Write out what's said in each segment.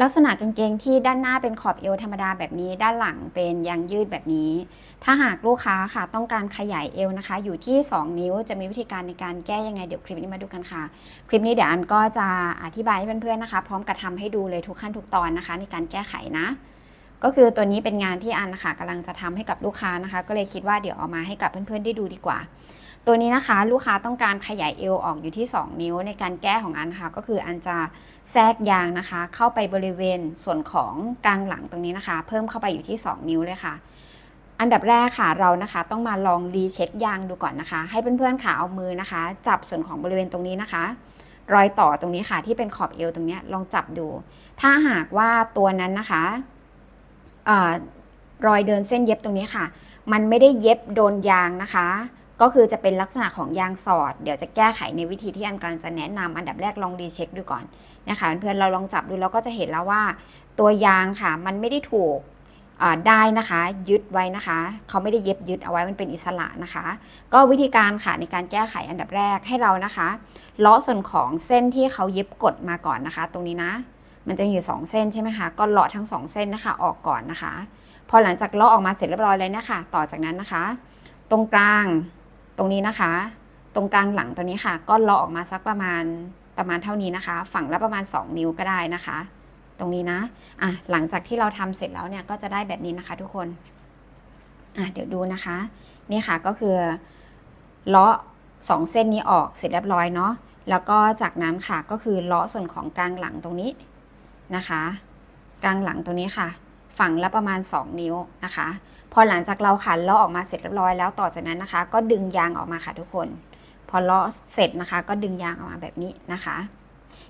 ลักษณะกางเกงที่ด้านหน้าเป็นขอบเอวธรรมดาแบบนี้ ด้านหลังเป็นยางยืดแบบนี้ ถ้าหากลูกค้าค่ะต้องการขยายเอวนะคะ อยู่ที่ 2 นิ้วจะมีวิธีการในการแก้ยังไงเดี๋ยวคลิปนี้มาดูกันค่ะ คลิปนี้เดี๋ยวอันก็จะอธิบายให้เพื่อนๆนะคะ พร้อมกับทำให้ดูเลยทุกขั้นทุกตอนนะคะ ในการแก้ไขนะ ก็คือตัวนี้เป็นงานที่อันนะคะกำลังจะทำให้กับลูกค้านะคะ ก็เลยคิดว่าเดี๋ยวเอามาให้กับเพื่อนๆได้ดูดีกว่า ตัวนี้นะคะลูกค้าต้องการขยายเอวออกอยู่ที่ 2 นิ้วในการแก้ของอันค่ะ ก็คืออันจะแทรกยางนะคะ เข้าไปบริเวณส่วนของกลางหลังตรงนี้นะคะ เพิ่มเข้าไปอยู่ที่ 2 นิ้วเลยค่ะ อันดับแรกค่ะเรานะคะต้องมาลองรีเช็คยางดูก่อนนะคะ ให้เพื่อนๆค่ะเอามือนะคะ จับส่วนของบริเวณตรงนี้นะคะ รอยต่อตรงนี้ค่ะ ที่เป็นขอบเอวตรงนี้ลองจับดู ถ้าหากว่าตัวนั้นนะคะเอ่อรอยเดินเส้นเย็บตรงนี้ค่ะ มันไม่ได้เย็บโดนยางนะคะ ก็คือจะเป็นลักษณะของยางสอด เดี๋ยวจะแก้ไขในวิธีที่อันกำลังจะแนะนำอันดับแรกลองรีเช็คดูก่อนนะคะเพื่อนเราลองจับดูแล้วก็จะเห็นแล้วว่า ตัวยางค่ะมันไม่ได้ถูกได้นะคะยึดไว้นะคะ เขาไม่ได้เย็บยึดเอาไว้มันเป็นอิสระนะคะ ก็วิธีการค่ะในการแก้ไขอันดับแรกให้เรานะคะเลาะส่วนของเส้นที่เขาเย็บกดมาก่อนนะคะ ตรงนี้นะ มันจะมีอยู่สองเส้นใช่ไหมคะก็เลาะทั้งสองเส้นนะคะออกก่อนนะคะ พอหลังจากเลาะออกมาเสร็จเรียบร้อยเลยเนะคะต่อจากนั้นนะคะ ตรงกลาง ตรงนี้นะคะ ตรงกลางหลังตัวนี้ค่ะ ก็เลาะออกมาสักประมาณประมาณเท่านี้นะคะ ฝั่งละประมาณ 2 นิ้วก็ได้นะคะ ตรงนี้นะอะหลังจากที่เราทำเสร็จแล้วเนี่ยก็จะได้แบบนี้นะคะ ทุกคนอะเดี๋ยวดูนะคะ นี่ค่ะก็คือเลาะสองเส้นนี้ออกเสร็จเรียบร้อยเนาะแล้วก็จากนั้นค่ะก็คือเลาะส่วนของกลางหลังตรงนี้นะคะ กลางหลังตรงนี้ค่ะ ฝั่งละประมาณ 2 นิ้วนะคะ พอหลังจากเราขันลาะออกมาเสร็จเรียบร้อยแล้วต่อจากนั้นนะคะ ก็ดึงยางออกมาค่ะทุกคน พอลาะเสร็จนะคะ ก็ดึงยางออกมาแบบนี้นะคะ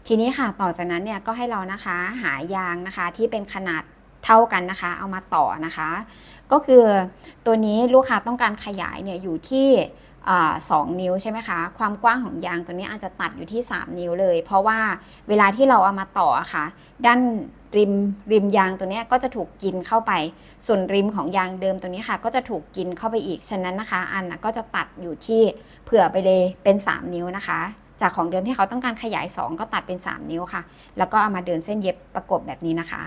ทีนี้ค่ะต่อจากนั้นเนี่ยก็ให้เรานะคะหายางนะคะที่เป็นขนาดเท่ากันนะคะ เอามาต่อนะคะ ก็คือตัวนี้ลูกค้าต้องการขยายเนี่ยอยู่ที่ สองนิ้วใช่ไหมคะ ความกว้างของยางตัวนี้อาจจะตัดอยู่ที่ 3 นิ้วเลย เพราะว่าเวลาที่เราเอามาต่ออะค่ะ ด้านริมริมยางตัวนี้ก็จะถูกกินเข้าไป ส่วนริมของยางเดิมตัวนี้ค่ะ ก็จะถูกกินเข้าไปอีก ฉะนั้นนะคะ อันนะก็จะตัดอยู่ที่เผื่อไปเลยเป็น 3 นิ้วนะคะ จากของเดิมที่เขาต้องการขยาย 2 ก็ตัดเป็น 3 นิ้วค่ะ แล้วก็เอามาเดินเส้นเย็บประกบแบบนี้นะคะ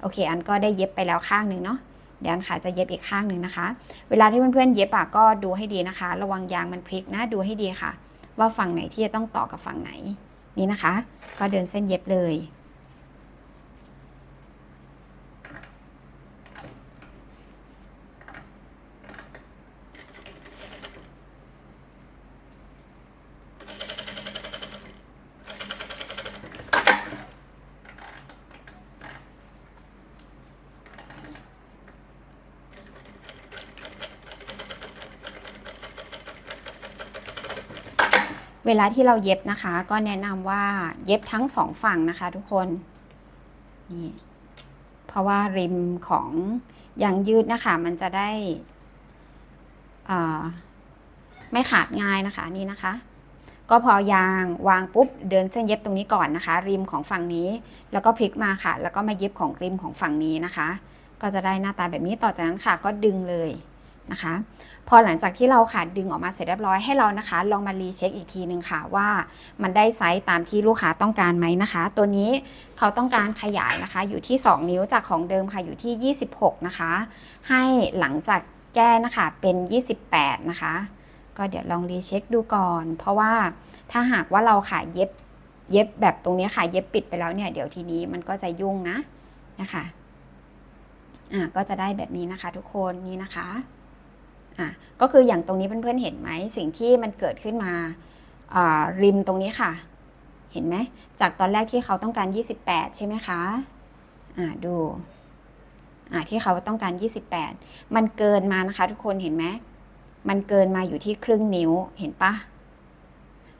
โอเค อันก็ได้เย็บไปแล้วข้างหนึ่งเนาะ เดี๋ยวอันค่ะจะเย็บอีกข้างหนึ่งนะคะ เวลาที่เพื่อนๆเย็บอะก็ดูให้ดีนะคะ ระวังยางมันพลิกนะดูให้ดีค่ะ ว่าฝั่งไหนที่จะต้องต่อกับฝั่งไหนนี่นะคะ ก็เดินเส้นเย็บเลย เวลาที่เราเย็บนะคะ ก็แนะนำว่าเย็บทั้งสองฝั่งนะคะทุกคนนี่เพราะว่าริมของยางยืดนะคะ มันจะได้ไม่ขาดง่ายนะคะนี่นะคะ ก็พอยางวางปุ๊บเดินเส้นเย็บตรงนี้ก่อนนะคะ ริมของฝั่งนี้ แล้วก็พลิกมาค่ะ แล้วก็มาเย็บของริมของฝั่งนี้นะคะ ก็จะได้หน้าตาแบบนี้ต่อจากนั้นค่ะ ก็ดึงเลย นะคะ พอหลังจากที่เราค่ะดึงออกมาเสร็จเรียบร้อยให้เรานะคะ ลองมารีเช็คอีกทีหนึ่งค่ะว่ามันได้ไซส์ตามที่ลูกค้าต้องการไหมนะคะ ตัวนี้เขาต้องการขยายนะคะ อยู่ที่ 2 นิ้วจากของเดิมค่ะอยู่ที่ 26 นะคะ ให้หลังจากแก้นะคะเป็น 28 นะคะ ก็เดี๋ยวลองรีเช็คดูก่อน เพราะว่าถ้าหากว่าเราค่ะเย็บเย็บแบบตรงนี้ค่ะ เย็บปิดไปแล้วเนี่ยเดี๋ยวทีนี้มันก็จะยุ่งนะนะคะอะก็จะได้แบบนี้นะคะทุกคนนี่นะคะ อะก็คืออย่างตรงนี้เพื่อนๆเห็นไหมสิ่งที่มันเกิดขึ้นมาริมตรงนี้ค่ะ เห็นไหมจากตอนแรกที่เขาต้องการ 28 ใช่ไหมคะอ่าดูอ่าที่เขาต้องการ 28 มันเกินมานะคะ ทุกคนเห็นไหมมันเกินมาอยู่ที่ครึ่งนิ้วเห็นปะ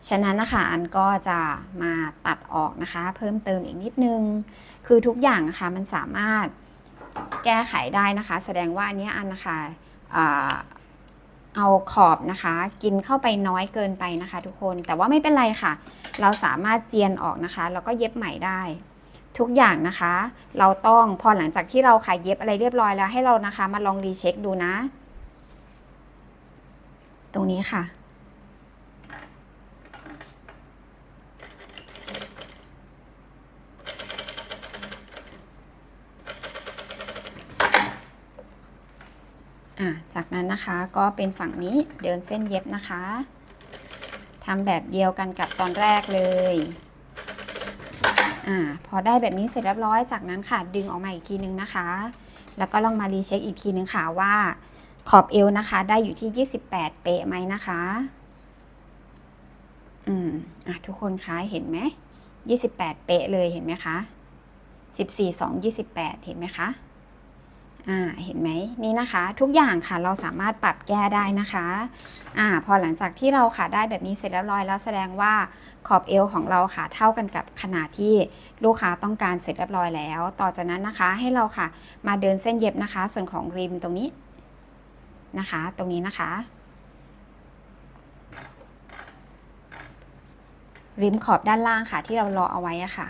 ฉะนั้นนะคะอันก็จะมาตัดออกนะคะ เพิ่มเติมอีกนิดนึง คือทุกอย่างนะคะมันสามารถแก้ไขได้นะคะ แสดงว่าอันนี้อันนะคะ เอาขอบนะคะ กินเข้าไปน้อยเกินไปนะคะ ทุกคนแต่ว่าไม่เป็นไรค่ะ เราสามารถเจียนออกนะคะ แล้วก็เย็บใหม่ได้ ทุกอย่างนะคะ เราต้องพอหลังจากที่เราขายเย็บอะไรเรียบร้อยแล้วให้เรานะคะ มาลองรีเช็คดูนะ ตรงนี้ค่ะ อะจากนั้นนะคะก็เป็นฝั่งนี้เดินเส้นเย็บนะคะทำแบบเดียวกันกับตอนแรกเลยอ่าพอได้แบบนี้เสร็จเรียบร้อยจากนั้นค่ะดึงออกมาอีกทีนึงนะคะ แล้วก็ลองมารีเช็คอีกทีนึงค่ะว่าขอบเอวนะคะ ได้อยู่ที่ 28 เป๊ะไหมนะคะ อืมอะทุกคนคะเห็นไหม28 เป๊ะเลยเห็นไหมคะ14 2 28 เห็นไหมคะ อ่าเห็นไหมนี่นะคะ ทุกอย่างค่ะเราสามารถปรับแก้ได้นะคะอ่าพอหลังจากที่เราค่ะได้แบบนี้เสร็จแล้วร้อยแล้วแสดงว่าขอบเอวของเราค่ะเท่ากันกับขนาดที่ลูกค้าต้องการเสร็จเรียบร้อยแล้ว ต่อจากนั้นนะคะให้เราค่ะมาเดินเส้นเย็บนะคะ ส่วนของริมตรงนี้นะคะ ตรงนี้นะคะ ริมขอบด้านล่างค่ะที่เรารอเอาไว้อะค่ะ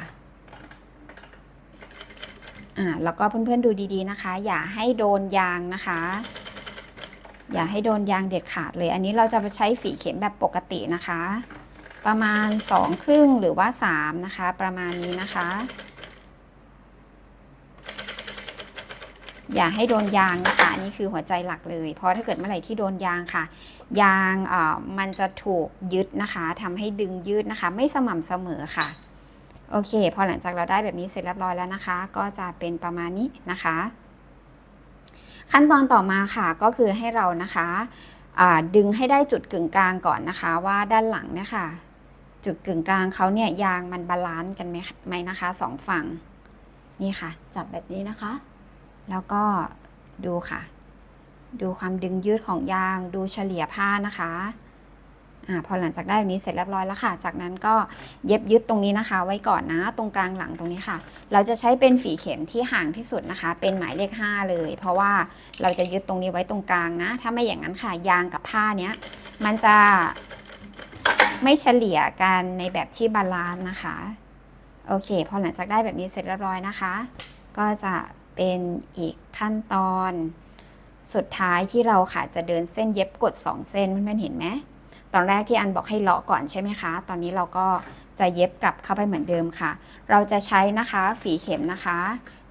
อ่าแล้วก็เพื่อนๆดูดีๆนะคะ อย่าให้โดนยางนะคะ อย่าให้โดนยางเด็ดขาดเลย อันนี้เราจะใช้ฝีเข็มแบบปกตินะคะ ประมาณ2ครึ่งหรือว่า3นะคะ ประมาณนี้นะคะ อย่าให้โดนยางนะคะอันนี้คือหัวใจหลักเลย เพราะถ้าเกิดเมื่อไหร่ที่โดนยางค่ะ ยางเอ่อมันจะถูกยึดนะคะทำให้ดึงยืดนะคะ ไม่สม่ำเสมอค่ะ โอเค พอหลังจากเราได้แบบนี้เสร็จเรียบร้อยแล้วนะคะ ก็จะเป็นประมาณนี้นะคะ ขั้นตอนต่อมาค่ะก็คือให้เรานะคะดึงให้ได้จุดกึ่งกลางก่อนนะคะ ว่าด้านหลังเนี่ยค่ะจุดกึ่งกลางเขาเนี่ยยางมันบาลานซ์กันไหมไหมนะคะสองฝั่งนี่ค่ะ จับแบบนี้นะคะ แล้วก็ดูค่ะ ดูความดึงยืดของยางดูเฉลี่ยผ้านะคะ อ่าพอหลังจากได้แบบนี้เสร็จเรียบร้อยแล้วค่ะ จากนั้นก็เย็บยึดตรงนี้นะคะ ไว้ก่อนนะ ตรงกลางหลังตรงนี้ค่ะ เราจะใช้เป็นฝีเข็มที่ห่างที่สุดนะคะ เป็นหมายเลข 5 เลย เพราะว่าเราจะยึดตรงนี้ไว้ตรงกลางนะ ถ้าไม่อย่างนั้นค่ะ ยางกับผ้าเนี้ย มันจะไม่เฉลี่ยกันในแบบที่บาลานซ์นะคะ โอเค พอหลังจากได้แบบนี้เสร็จเรียบร้อยนะคะ ก็จะเป็นอีกขั้นตอน สุดท้ายที่เราค่ะจะเดินเส้นเย็บกด 2 เส้นเพื่อนๆเห็นไหม ตอนแรกที่อันบอกให้เลาะก่อนใช่ไหมคะ ตอนนี้เราก็จะเย็บกลับเข้าไปเหมือนเดิมค่ะ เราจะใช้นะคะฝีเข็มนะคะ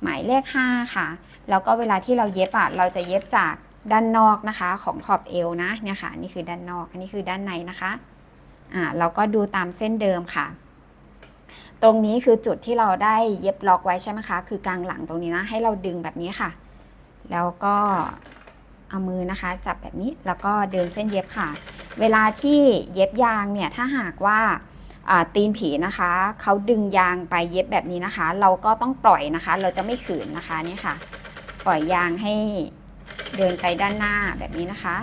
หมายเลข 5 ค่ะ แล้วก็เวลาที่เราเย็บอะเราจะเย็บจากด้านนอกนะคะของขอบเอวนะเนี่ยค่ะนี่คือด้านนอกอันนี้คือด้านในนะคะอ่าเราก็ดูตามเส้นเดิมค่ะ ตรงนี้คือจุดที่เราได้เย็บล็อกไว้ใช่ไหมคะคือกลางหลังตรงนี้นะ ให้เราดึงแบบนี้ค่ะ แล้วก็เอามือนะคะ จับแบบนี้แล้วก็เดินเส้นเย็บค่ะ เวลาที่เย็บยางเนี่ยถ้าหากว่าตีนผีนะคะเขาดึงยางไปเย็บแบบนี้นะคะ เราก็ต้องปล่อยนะคะ เราจะไม่ขืนนะคะนี่ค่ะ ปล่อยยางให้เดินไปด้านหน้าแบบนี้นะคะ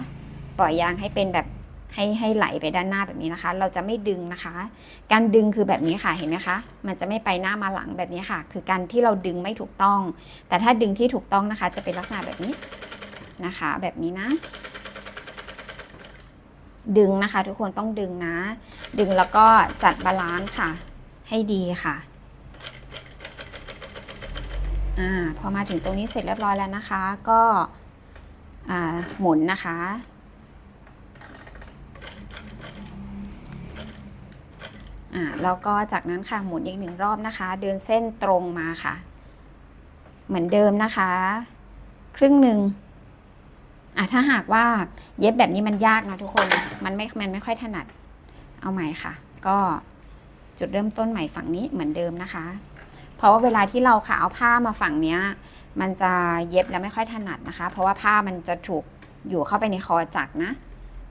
ปล่อยยางให้เป็นแบบให้ให้ไหลไปด้านหน้าแบบนี้นะคะ เราจะไม่ดึงนะคะ การดึงคือแบบนี้ค่ะเห็นไหมคะ มันจะไม่ไปหน้ามาหลังแบบนี้ค่ะ คือการที่เราดึงไม่ถูกต้อง แต่ถ้าดึงที่ถูกต้องนะคะ จะเป็นลักษณะแบบนี้นะคะ แบบนี้นะ ดึงนะคะ ทุกคนต้องดึงนะ ดึงแล้วก็จัดบาลานซ์ค่ะ ให้ดีค่ะอ่าพอมาถึงตรงนี้เสร็จเรียบร้อยแล้วนะคะ ก็อ่าหมุนนะคะ อ่าแล้วก็จากนั้นค่ะหมุนอีกหนึ่งรอบนะคะ เดินเส้นตรงมาค่ะ เหมือนเดิมนะคะ ครึ่งหนึ่ง อะถ้าหากว่าเย็บแบบนี้มันยากนะทุกคน มันไม่ มันไม่ค่อยถนัด เอาใหม่ค่ะ ก็จุดเริ่มต้นใหม่ฝั่งนี้เหมือนเดิมนะคะ เพราะว่าเวลาที่เราค่ะเอาผ้ามาฝั่งเนี้ย มันจะเย็บแล้วไม่ค่อยถนัดนะคะ เพราะว่าผ้ามันจะถูกอยู่เข้าไปในคอจักรนะ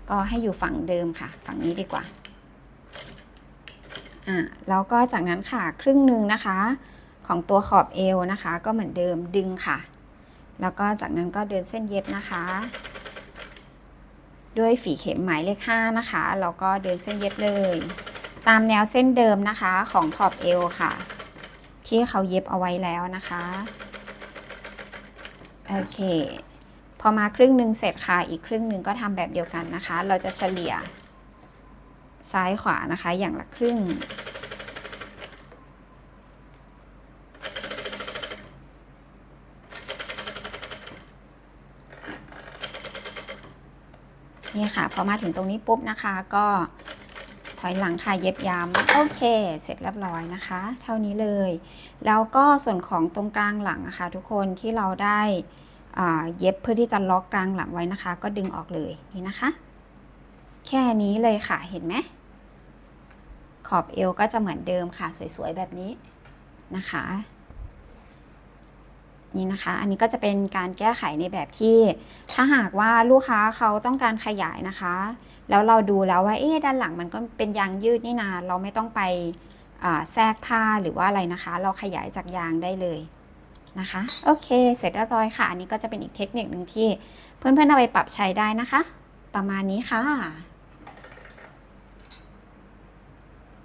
ก็ให้อยู่ฝั่งเดิมค่ะ ฝั่งนี้ดีกว่า อ่าแล้วก็จากนั้นค่ะครึ่งหนึ่งนะคะ ของตัวขอบเอวนะคะ ก็เหมือนเดิมดึงค่ะ แล้วก็จากนั้นก็เดินเส้นเย็บนะคะ ด้วยฝีเข็มหมายเลข5นะคะแล้วก็เดินเส้นเย็บเลย ตามแนวเส้นเดิมนะคะของขอบเอวค่ะ ที่เขาเย็บเอาไว้แล้วนะคะโอเค พอมาครึ่งหนึ่งเสร็จค่ะ อีกครึ่งหนึ่งก็ทำแบบเดียวกันนะคะ เราจะเฉลี่ยซ้ายขวานะคะอย่างละครึ่ง นี่ค่ะ พอมาถึงตรงนี้ปุ๊บนะคะ ก็ถอยหลังค่ะเย็บย้ำโอเค เสร็จเรียบร้อยนะคะ เท่านี้เลย แล้วก็ส่วนของตรงกลางหลังนะคะ ทุกคนที่เราได้เย็บเพื่อที่จะล็อกกลางหลังไว้นะคะ ก็ดึงออกเลยนี่นะคะ แค่นี้เลยค่ะเห็นไหมขอบเอวก็จะเหมือนเดิมค่ะ สวยๆแบบนี้นะคะ นี่นะคะ อันนี้ก็จะเป็นการแก้ไขในแบบที่ ถ้าหากว่าลูกค้าเขาต้องการขยายนะคะ แล้วเราดูแล้วว่าเอ๊ะด้านหลังมันก็เป็นยางยืดนี่นาเราไม่ต้องไปแทรกผ้าหรือว่าอะไรนะคะ เราขยายจากยางได้เลยนะคะโอเค เสร็จเรียบร้อยค่ะ อันนี้ก็จะเป็นอีกเทคนิคหนึ่งที่เพื่อนๆเอาไปปรับใช้ได้นะคะ ประมาณนี้ค่ะ